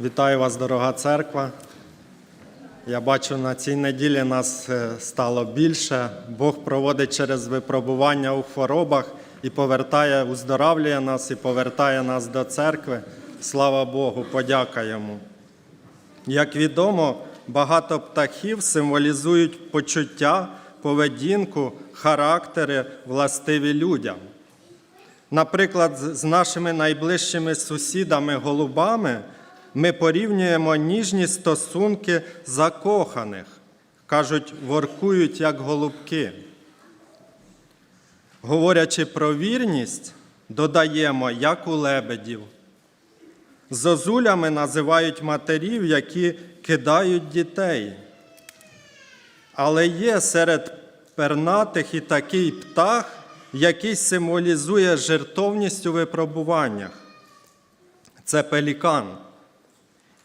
Вітаю вас, дорога церква. Я бачу, на цій неділі нас е, стало більше. Бог проводить через випробування у хворобах і повертає, уздоравлює нас і повертає нас до церкви. Слава Богу, подяка йому. Як відомо, багато птахів символізують почуття, поведінку, характери, властиві людям. Наприклад, з нашими найближчими сусідами голубами ми порівнюємо ніжні стосунки закоханих. Кажуть, воркують як голубки. Говорячи про вірність, додаємо, як у лебедів. Зозулями називають матерів, які кидають дітей. Але є серед пернатих і такий птах, який символізує жертовність у випробуваннях. Це пелікан.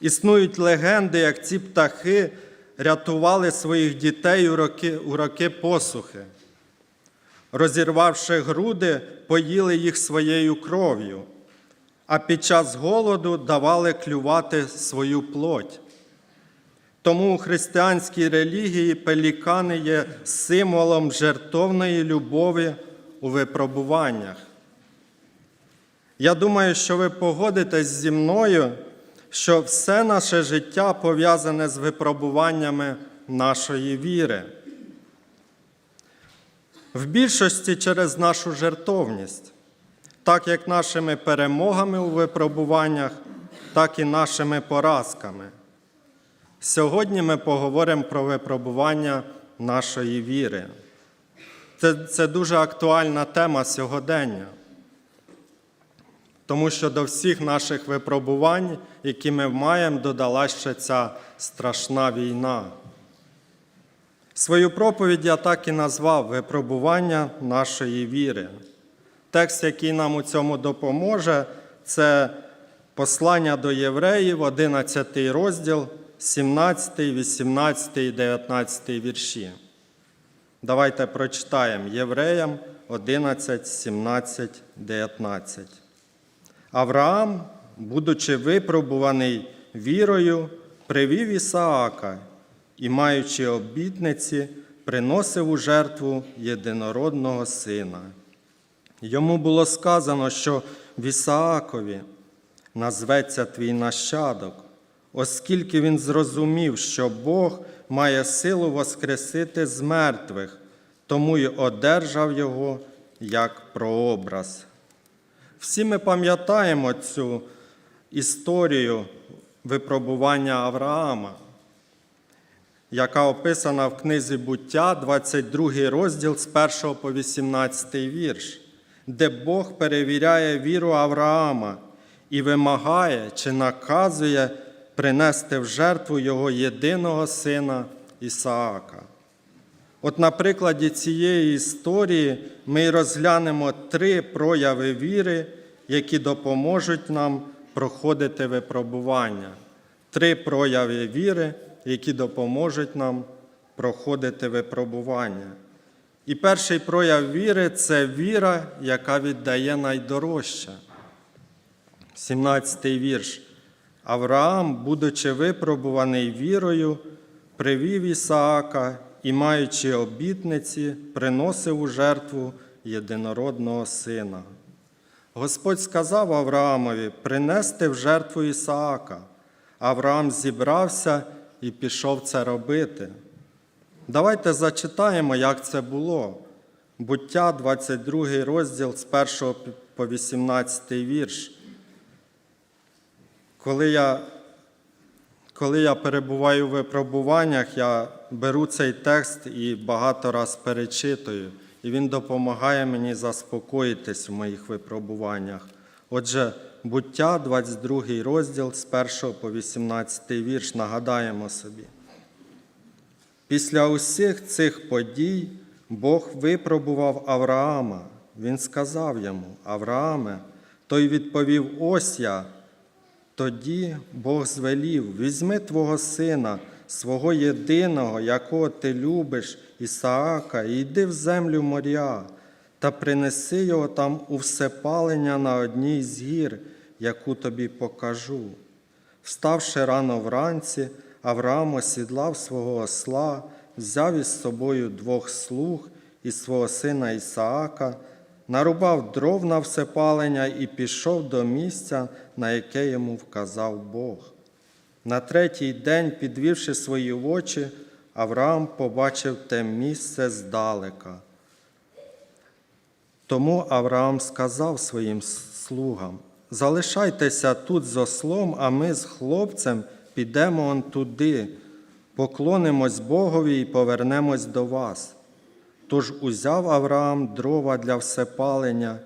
Існують легенди, як ці птахи рятували своїх дітей у роки, у роки посухи. Розірвавши груди, поїли їх своєю кров'ю, а під час голоду давали клювати свою плоть. Тому у християнській релігії пелікани є символом жертовної любові у випробуваннях. Я думаю, що ви погодитесь зі мною, що все наше життя пов'язане з випробуваннями нашої віри. В більшості через нашу жертовність, так як нашими перемогами у випробуваннях, так і нашими поразками. Сьогодні ми поговоримо про випробування нашої віри. Це, це дуже актуальна тема сьогодення, тому що до всіх наших випробувань, які ми маємо, додалася ще ця страшна війна. Свою проповідь я так і назвав Випробування нашої віри. Текст, який нам у цьому допоможе, це послання до євреїв, 11 розділ, 17, 18 і 19 вірші. Давайте прочитаємо Євреям 11, 17, 19. Авраам, будучи випробуваний вірою, привів Ісаака і, маючи обітниці, приносив у жертву єдинородного сина. Йому було сказано, що в Ісаакові назветься твій нащадок, оскільки він зрозумів, що Бог має силу воскресити з мертвих, тому й одержав його як прообраз. Всі ми пам'ятаємо цю історію випробування Авраама, яка описана в книзі буття, 22 розділ з 1 по 18 вірш, де Бог перевіряє віру Авраама і вимагає чи наказує принести в жертву його єдиного сина Ісаака. От на прикладі цієї історії ми розглянемо три прояви віри, які допоможуть нам проходити випробування. Три прояви віри, які допоможуть нам проходити випробування. І перший прояв віри це віра, яка віддає найдорожче. 17 вірш. Авраам, будучи випробуваний вірою, привів Ісаака і, маючи обітниці, приносив у жертву єдинородного сина. Господь сказав Авраамові принести в жертву Ісаака. Авраам зібрався і пішов це робити. Давайте зачитаємо, як це було. Буття, 22 розділ з 1 по 18 вірш. Коли я, коли я перебуваю в випробуваннях, я беру цей текст і багато раз перечитую, і він допомагає мені заспокоїтись в моїх випробуваннях. Отже, буття, 22 розділ з 1 по 18 вірш, нагадаємо собі. Після усіх цих подій Бог випробував Авраама. Він сказав йому: Аврааме, той відповів: Ось я. Тоді Бог звелів: візьми твого сина, свого єдиного, якого ти любиш, Ісаака, і йди в землю моря, та принеси його там у всепалення на одній з гір, яку тобі покажу. Вставши рано вранці, Авраам осідлав свого осла, взяв із собою двох слуг і свого сина Ісаака, нарубав дров на всепалення і пішов до місця, на яке йому вказав Бог. На третій день, підвівши свої очі, Авраам побачив те місце здалека. Тому Авраам сказав своїм слугам: Залишайтеся тут з ослом, а ми з хлопцем підемо он туди, поклонимось Богові і повернемось до вас. Тож узяв Авраам дрова для всепалення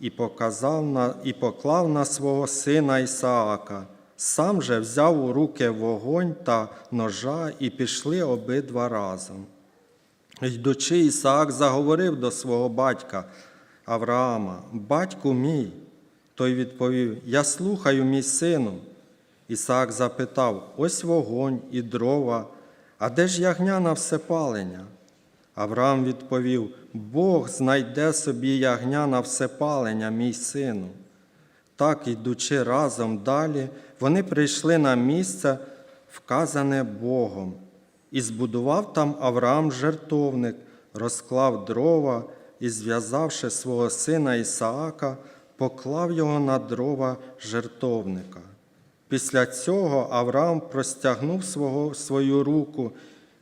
і, показав на, і поклав на свого сина Ісаака. Сам же взяв у руки вогонь та ножа і пішли обидва разом. Йдучи, Ісаак заговорив до свого батька Авраама, батьку мій. Той відповів: Я слухаю, мій сину. Ісаак запитав: Ось вогонь і дрова, а де ж ягня на всепалення? Авраам відповів: Бог знайде собі ягня на всепалення, мій сину. Так, йдучи разом далі, вони прийшли на місце, вказане Богом, і збудував там Авраам жертовник, розклав дрова і, зв'язавши свого сина Ісаака, поклав його на дрова жертовника. Після цього Авраам простягнув свого, свою руку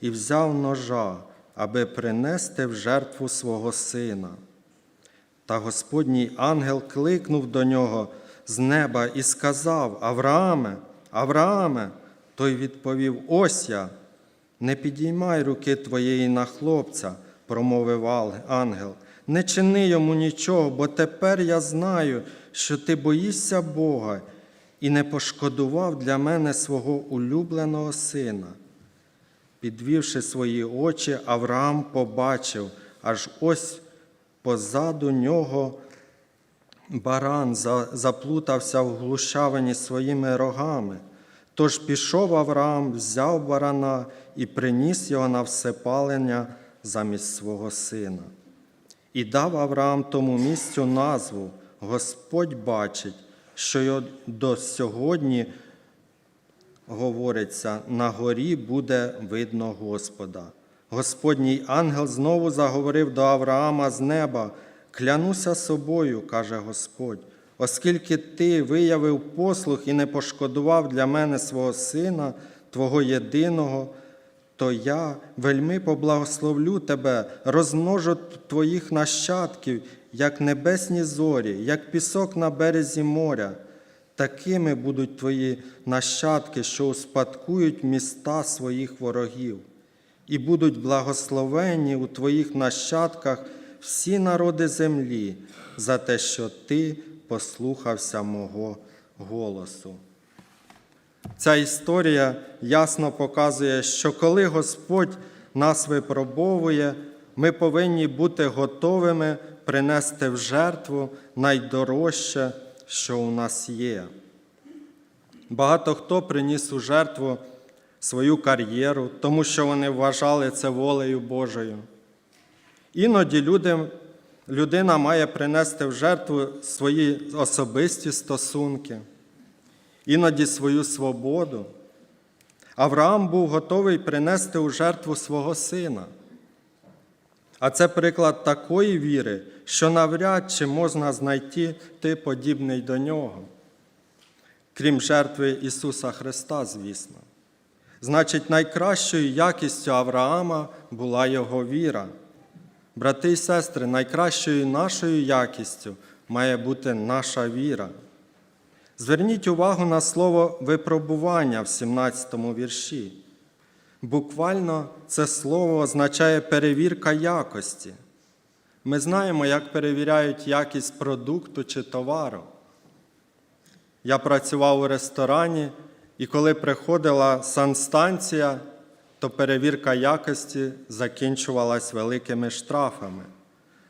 і взяв ножа, аби принести в жертву свого сина. Та Господній ангел кликнув до нього з неба і сказав: Аврааме, Аврааме, той відповів: Ось я. Не підіймай руки твоєї на хлопця, промовив ангел. Не чини йому нічого, бо тепер я знаю, що ти боїшся Бога і не пошкодував для мене свого улюбленого сина. Підвівши свої очі, Авраам побачив, аж ось позаду нього баран заплутався в глущавині своїми рогами. Тож пішов Авраам, взяв барана і приніс його на всепалення замість свого сина. І дав Авраам тому місцю назву Господь бачить, що й до сьогодні говориться, на горі буде видно Господа. Господній ангел знову заговорив до Авраама з неба. Клянуся собою, каже Господь, оскільки ти виявив послух і не пошкодував для мене свого сина, Твого єдиного, то я вельми поблагословлю тебе, розмножу твоїх нащадків, як небесні зорі, як пісок на березі моря. Такими будуть твої нащадки, що успадкують міста своїх ворогів, і будуть благословені у твоїх нащадках всі народи землі за те, що ти послухався мого голосу. Ця історія ясно показує, що коли Господь нас випробовує, ми повинні бути готовими принести в жертву найдорожче, що у нас є. Багато хто приніс у жертву свою кар'єру, тому що вони вважали це волею Божою. Іноді люди, людина має принести в жертву свої особисті стосунки, іноді свою свободу. Авраам був готовий принести у жертву свого сина. А це приклад такої віри, що навряд чи можна знайти ти подібний до нього, крім жертви Ісуса Христа, звісно. Значить, найкращою якістю Авраама була його віра. Брати і сестри, найкращою нашою якістю має бути наша віра. Зверніть увагу на слово випробування в 17 вірші. Буквально це слово означає перевірка якості. Ми знаємо, як перевіряють якість продукту чи товару. Я працював у ресторані, і коли приходила санстанція, то перевірка якості закінчувалась великими штрафами.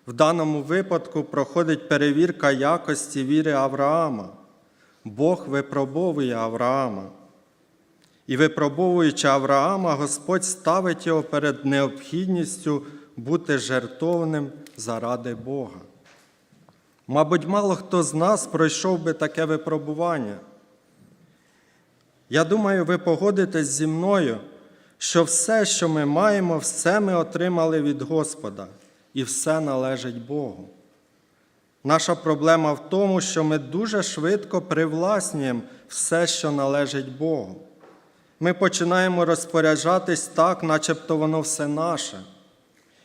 В даному випадку проходить перевірка якості віри Авраама. Бог випробовує Авраама. І випробовуючи Авраама, Господь ставить його перед необхідністю бути жертовним заради Бога. Мабуть, мало хто з нас пройшов би таке випробування. Я думаю, ви погодитесь зі мною, що все, що ми маємо, все ми отримали від Господа, і все належить Богу. Наша проблема в тому, що ми дуже швидко привласнюємо все, що належить Богу. Ми починаємо розпоряджатись так, начебто воно все наше.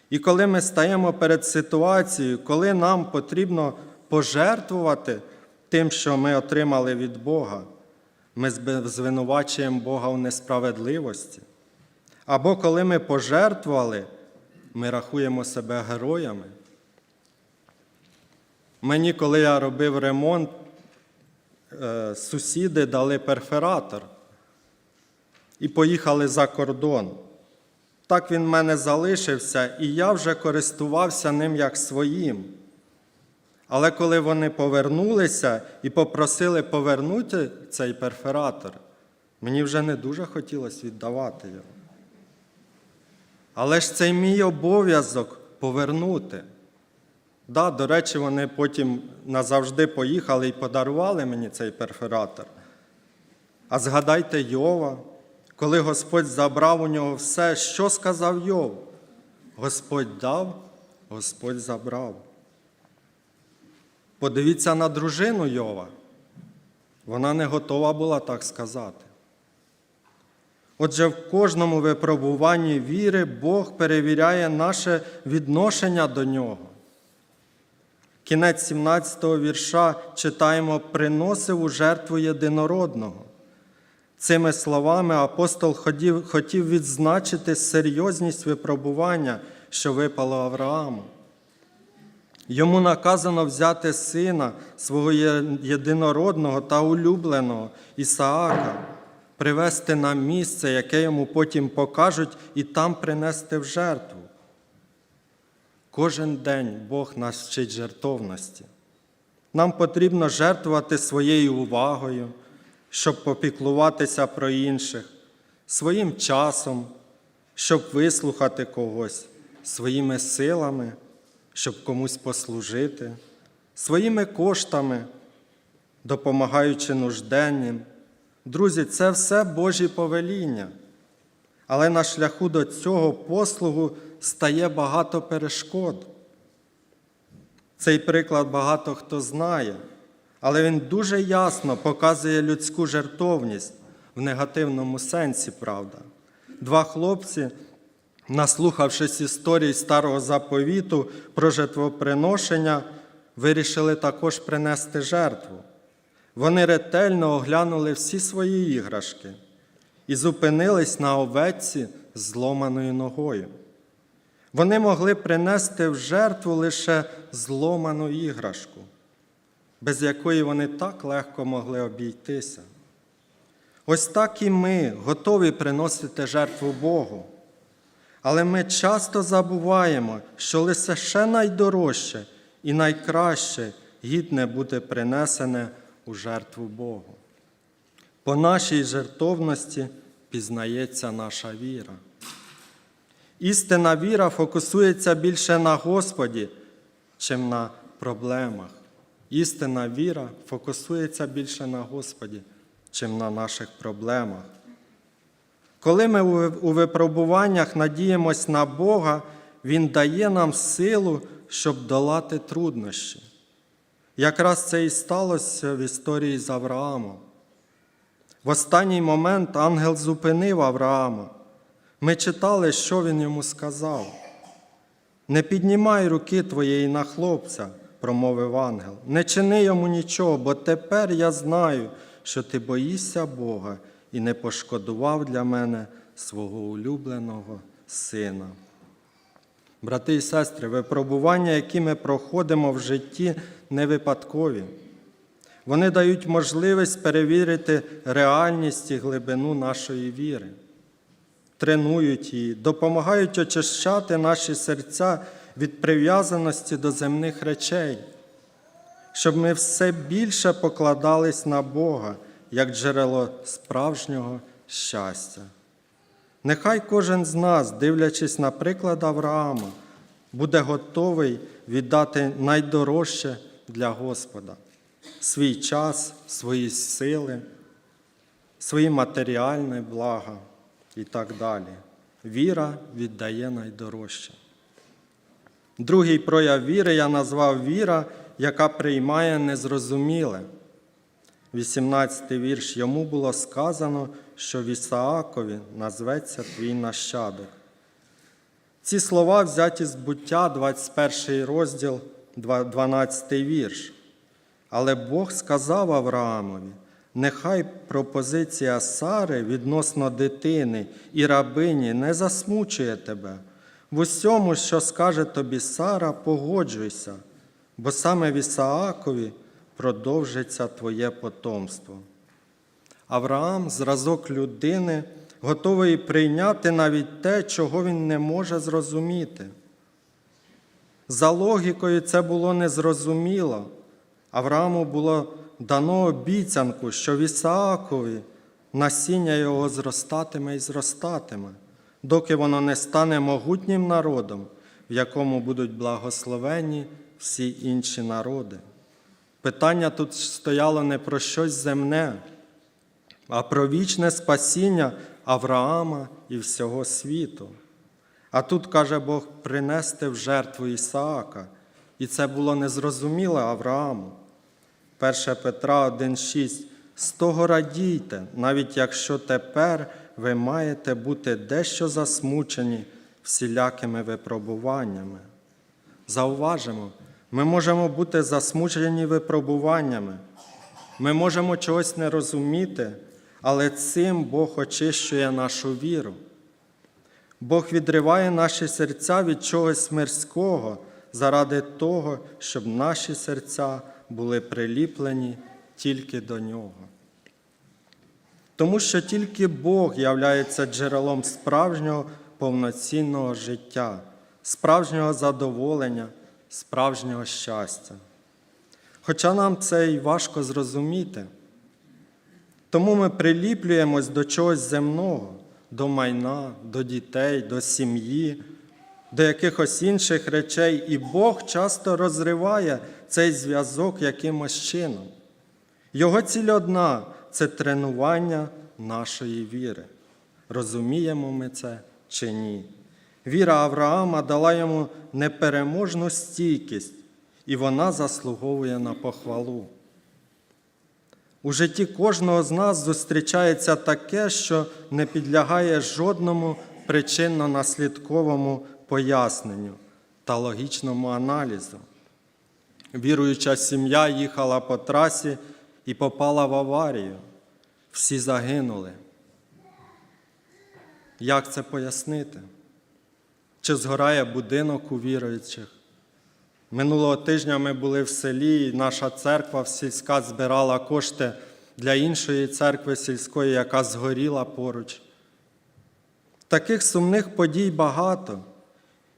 І коли ми стаємо перед ситуацією, коли нам потрібно пожертвувати тим, що ми отримали від Бога, ми звинувачуємо Бога в несправедливості. Або коли ми пожертвували, ми рахуємо себе героями. Мені, коли я робив ремонт, е, сусіди дали перфоратор і поїхали за кордон. Так він в мене залишився, і я вже користувався ним як своїм. Але коли вони повернулися і попросили повернути цей перфоратор, мені вже не дуже хотілося віддавати його. Але ж це мій обов'язок повернути. Да, до речі, вони потім назавжди поїхали і подарували мені цей перфоратор. А згадайте Йова, коли Господь забрав у нього все, що сказав Йов? Господь дав, Господь забрав. Подивіться на дружину Йова. Вона не готова була так сказати. Отже, в кожному випробуванні віри Бог перевіряє наше відношення до нього. Кінець 17-го вірша читаємо приносив у жертву єдинородного. Цими словами апостол хотів відзначити серйозність випробування, що випало Аврааму. Йому наказано взяти сина свого єдинородного та улюбленого Ісаака, привести на місце, яке йому потім покажуть, і там принести в жертву. Кожен день Бог нас вчить жертовності. Нам потрібно жертвувати своєю увагою, щоб попіклуватися про інших, своїм часом, щоб вислухати когось, своїми силами, щоб комусь послужити, своїми коштами, допомагаючи нужденним. Друзі, це все Божі повеління. Але на шляху до цього послугу стає багато перешкод. Цей приклад багато хто знає, але він дуже ясно показує людську жертовність в негативному сенсі, правда. Два хлопці, наслухавшись історій старого заповіту про жертвоприношення, вирішили також принести жертву. Вони ретельно оглянули всі свої іграшки і зупинились на овеці зломаною ногою. Вони могли принести в жертву лише зломану іграшку, без якої вони так легко могли обійтися. Ось так і ми готові приносити жертву Богу. Але ми часто забуваємо, що лише ще найдорожче і найкраще гідне бути принесене у жертву Богу. По нашій жертовності пізнається наша віра. Істинна віра фокусується більше на Господі, чим на проблемах. Істинна віра фокусується більше на Господі, чим на наших проблемах. Коли ми у випробуваннях надіємось на Бога, Він дає нам силу, щоб долати труднощі. Якраз це і сталося в історії з Авраамом. В останній момент ангел зупинив Авраама. Ми читали, що він йому сказав. Не піднімай руки твоєї на хлопця, промовив ангел. Не чини йому нічого, бо тепер я знаю, що ти боїшся Бога і не пошкодував для мене свого улюбленого сина. Брати і сестри, випробування, які ми проходимо в житті, не випадкові. Вони дають можливість перевірити реальність і глибину нашої віри, тренують її, допомагають очищати наші серця від прив'язаності до земних речей, щоб ми все більше покладались на Бога як джерело справжнього щастя. Нехай кожен з нас, дивлячись на приклад Авраама, буде готовий віддати найдорожче для Господа свій час, свої сили, свої матеріальні блага і так далі. Віра віддає найдорожче. Другий прояв віри я назвав віра, яка приймає незрозуміле. 18 вірш йому було сказано, що в назветься твій нащадок. Ці слова взяті з буття, 21 розділ, 12 вірш. Але Бог сказав Авраамові: нехай пропозиція Сари відносно дитини і рабині не засмучує тебе. В усьому, що скаже тобі Сара, погоджуйся, бо саме в продовжиться твоє потомство. Авраам, зразок людини, готовий прийняти навіть те, чого він не може зрозуміти. За логікою це було незрозуміло. Аврааму було дано обіцянку, що в Ісаакові насіння його зростатиме і зростатиме, доки воно не стане могутнім народом, в якому будуть благословені всі інші народи. Питання тут стояло не про щось земне, а про вічне спасіння Авраама і всього світу. А тут каже Бог принести в жертву Ісаака, і це було незрозуміло Аврааму. 1 Петра 1,6 з того радійте, навіть якщо тепер ви маєте бути дещо засмучені всілякими випробуваннями. Зауважимо, ми можемо бути засмучені випробуваннями, ми можемо чогось не розуміти, але цим Бог очищує нашу віру. Бог відриває наші серця від чогось мирського заради того, щоб наші серця були приліплені тільки до Нього. Тому що тільки Бог являється джерелом справжнього повноцінного життя, справжнього задоволення, справжнього щастя. Хоча нам це й важко зрозуміти, тому ми приліплюємось до чогось земного, до майна, до дітей, до сім'ї, до якихось інших речей, і Бог часто розриває цей зв'язок якимось чином. Його ціль одна це тренування нашої віри. Розуміємо ми це чи ні? Віра Авраама дала йому непереможну стійкість, і вона заслуговує на похвалу. У житті кожного з нас зустрічається таке, що не підлягає жодному причинно-наслідковому поясненню та логічному аналізу. Віруюча сім'я їхала по трасі і попала в аварію. Всі загинули. Як це пояснити? Чи згорає будинок у віруючих? Минулого тижня ми були в селі, і наша церква сільська збирала кошти для іншої церкви сільської, яка згоріла поруч. Таких сумних подій багато.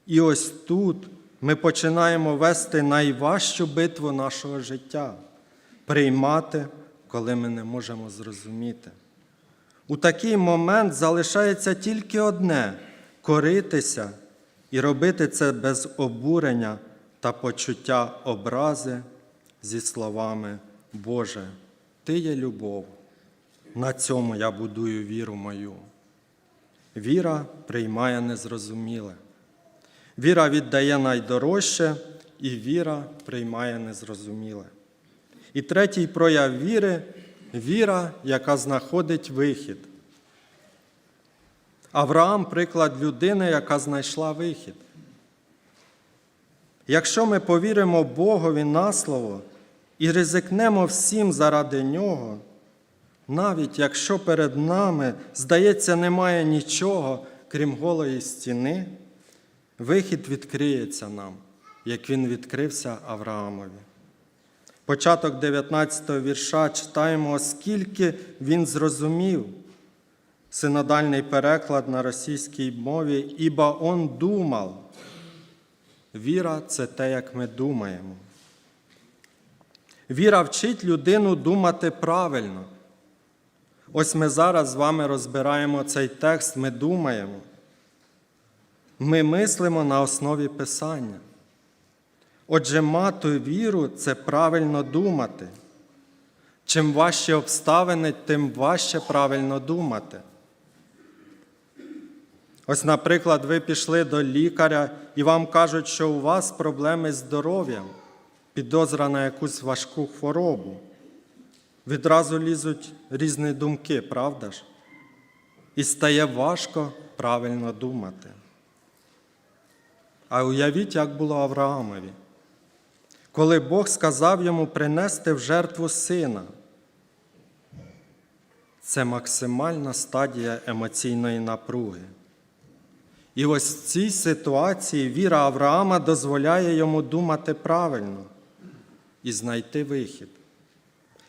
І ось тут ми починаємо вести найважчу битву нашого життя приймати, коли ми не можемо зрозуміти. У такий момент залишається тільки одне коритися і робити це без обурення та почуття образи зі словами Боже, Ти є любов. На цьому я будую віру мою. Віра приймає незрозуміле. Віра віддає найдорожче, і віра приймає незрозуміле. І третій прояв віри віра, яка знаходить вихід. Авраам приклад людини, яка знайшла вихід. Якщо ми повіримо Богові на слово і ризикнемо всім заради нього, навіть якщо перед нами, здається, немає нічого, крім голої стіни, вихід відкриється нам, як він відкрився Авраамові. Початок 19 го вірша читаємо, оскільки він зрозумів синодальний переклад на російській мові, ібо он думав. Віра це те, як ми думаємо. Віра вчить людину думати правильно. Ось ми зараз з вами розбираємо цей текст, ми думаємо. Ми мислимо на основі Писання. Отже, мати віру це правильно думати. Чим важчі обставини, тим важче правильно думати. Ось, наприклад, ви пішли до лікаря і вам кажуть, що у вас проблеми з здоров'ям, підозра на якусь важку хворобу. Відразу лізуть різні думки, правда ж? І стає важко правильно думати. А уявіть, як було Авраамові, коли Бог сказав йому принести в жертву сина. Це максимальна стадія емоційної напруги. І ось в цій ситуації віра Авраама дозволяє йому думати правильно і знайти вихід.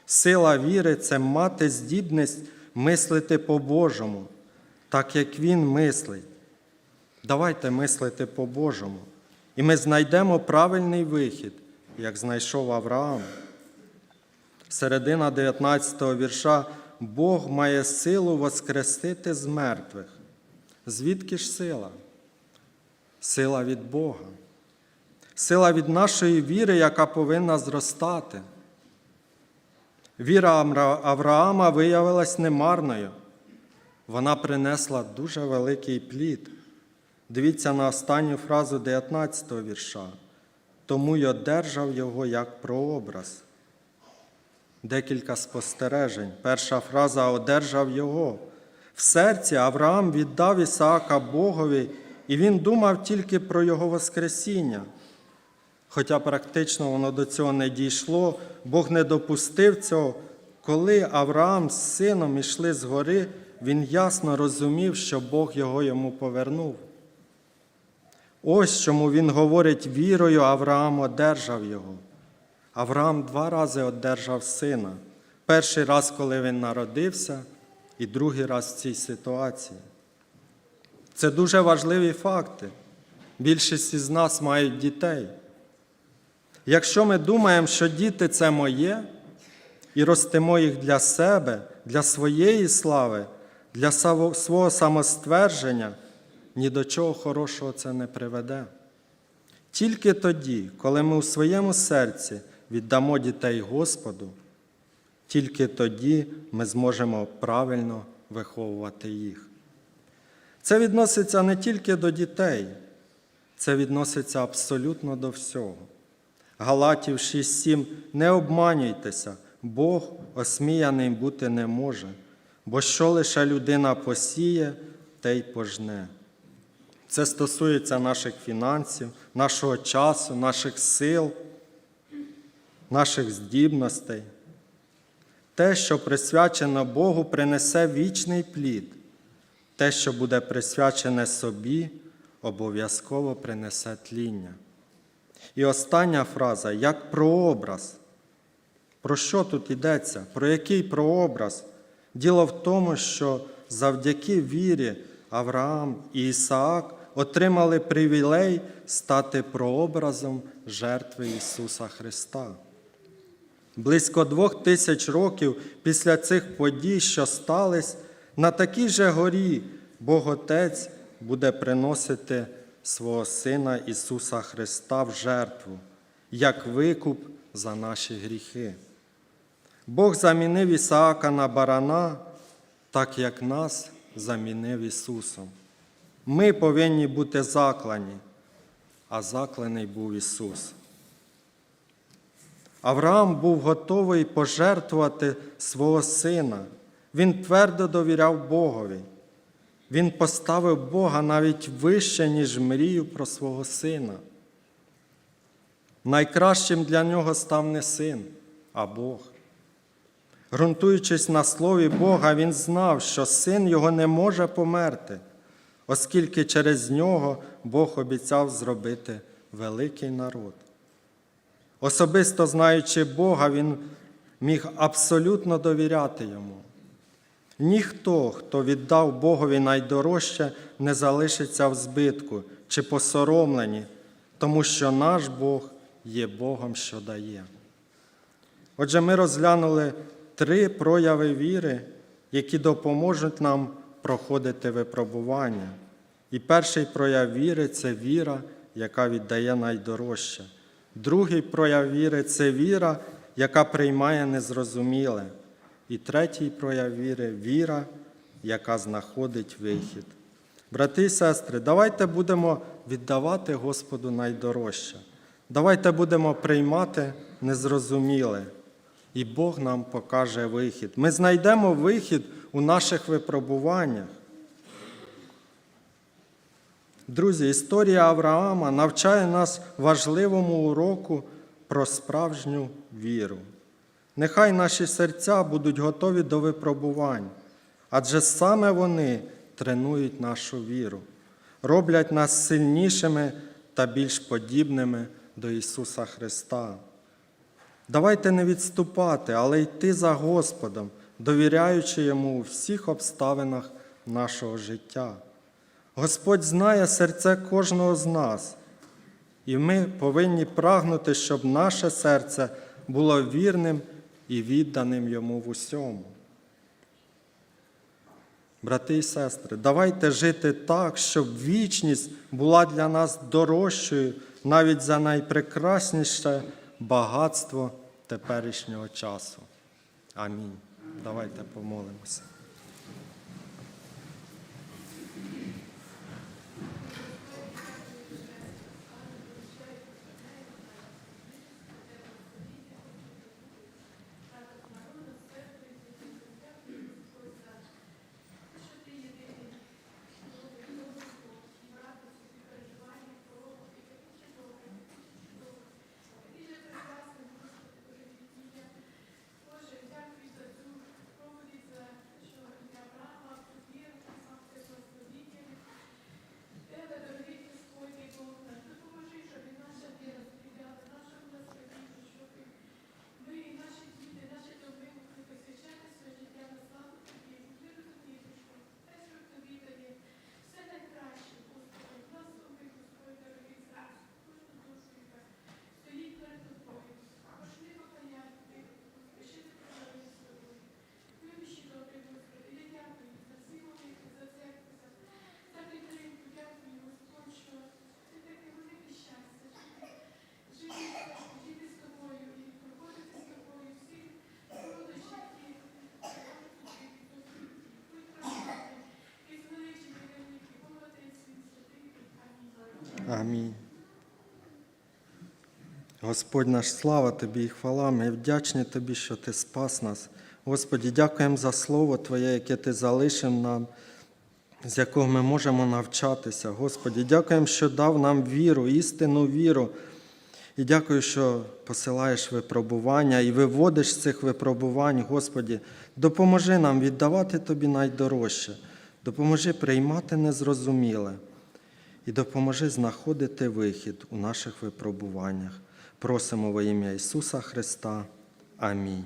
Сила віри це мати здібність мислити по-божому, так як Він мислить. Давайте мислити по-божому. І ми знайдемо правильний вихід, як знайшов Авраам. Середина 19 вірша Бог має силу воскресити з мертвих. Звідки ж сила? Сила від Бога. Сила від нашої віри, яка повинна зростати. Віра Авраама виявилась немарною. Вона принесла дуже великий плід. Дивіться на останню фразу 19 вірша. Тому й одержав його як прообраз. Декілька спостережень. Перша фраза одержав його. В серці Авраам віддав Ісаака Богові, і він думав тільки про його Воскресіння. Хоча практично воно до цього не дійшло, Бог не допустив цього. Коли Авраам з сином ішли з гори, він ясно розумів, що Бог його йому повернув. Ось чому він говорить вірою, Авраам одержав його. Авраам два рази одержав сина. Перший раз, коли він народився, і другий раз в цій ситуації. Це дуже важливі факти. Більшість із нас мають дітей. Якщо ми думаємо, що діти це моє, і ростимо їх для себе, для своєї слави, для свого самоствердження, ні до чого хорошого це не приведе. Тільки тоді, коли ми у своєму серці віддамо дітей Господу, тільки тоді ми зможемо правильно виховувати їх. Це відноситься не тільки до дітей, це відноситься абсолютно до всього. Галатів 6.7 Не обманюйтеся, Бог осміяний бути не може, бо що лише людина посіє, те й пожне. Це стосується наших фінансів, нашого часу, наших сил, наших здібностей. Те, що присвячено Богу, принесе вічний плід. Те, що буде присвячене собі, обов'язково принесе тління. І остання фраза як прообраз. Про що тут йдеться? Про який прообраз? Діло в тому, що завдяки вірі Авраам і Ісаак отримали привілей стати прообразом жертви Ісуса Христа. Близько двох тисяч років після цих подій, що стались, на такій же горі Бог Отець буде приносити свого Сина Ісуса Христа в жертву, як викуп за наші гріхи. Бог замінив Ісаака на барана, так як нас замінив Ісусом. Ми повинні бути заклані, а закланий був Ісус. Авраам був готовий пожертвувати свого сина. Він твердо довіряв Богові. Він поставив Бога навіть вище, ніж мрію про свого сина. Найкращим для нього став не син, а Бог. Грунтуючись на слові Бога, він знав, що син його не може померти, оскільки через нього Бог обіцяв зробити великий народ. Особисто знаючи Бога, він міг абсолютно довіряти йому. Ніхто, хто віддав Богові найдорожче, не залишиться в збитку чи посоромлені, тому що наш Бог є Богом, що дає. Отже, ми розглянули три прояви віри, які допоможуть нам проходити випробування. І перший прояв віри це віра, яка віддає найдорожче. Другий прояв віри це віра, яка приймає незрозуміле. І третій прояв віри віра, яка знаходить вихід. Брати і сестри, давайте будемо віддавати Господу найдорожче. Давайте будемо приймати незрозуміле, і Бог нам покаже вихід. Ми знайдемо вихід у наших випробуваннях. Друзі, історія Авраама навчає нас важливому уроку про справжню віру. Нехай наші серця будуть готові до випробувань, адже саме вони тренують нашу віру, роблять нас сильнішими та більш подібними до Ісуса Христа. Давайте не відступати, але йти за Господом, довіряючи Йому у всіх обставинах нашого життя. Господь знає серце кожного з нас, і ми повинні прагнути, щоб наше серце було вірним і відданим Йому в усьому. Брати і сестри, давайте жити так, щоб вічність була для нас дорожчою навіть за найпрекрасніше багатство теперішнього часу. Амінь. Давайте помолимося. Боже, дякую за цю проповідь, за що я брала тут віру, сам це благословіння. Тебе, дорогий Господь, і Бог наш, допоможи, щоб і наша віра сприяла нашому благословенню, щоб і ми, і наші діти, наші доми могли посвящати своє життя на славу Тобі, віру тобі, Божко, те, що тобі дає, все найкраще, Господи, благослови, Господь, дорогий зараз, кожну душу, яка стоїть перед тобою, пошли покаяння, пиши правильно з тобою. Любіші добрий Господи, я дякую за всі молитви, за церкву, за, за підтримку, дякую, Господь, що ти таке велике щастя, що ти живі, жити з тобою і проходити з тобою всі труднощі, які будь прощати, і звеличені великі, Молодець свій святий, амінь. Господь наш, слава Тобі і хвала. Ми вдячні Тобі, що Ти спас нас. Господі, дякуємо за Слово Твоє, яке Ти залишив нам, з якого ми можемо навчатися. Господі, дякуємо, що дав нам віру, істинну віру. І дякую, що посилаєш випробування і виводиш з цих випробувань, Господі. Допоможи нам віддавати Тобі найдорожче, допоможи приймати незрозуміле і допоможи знаходити вихід у наших випробуваннях. Просимо во ім'я Ісуса Христа. Амінь.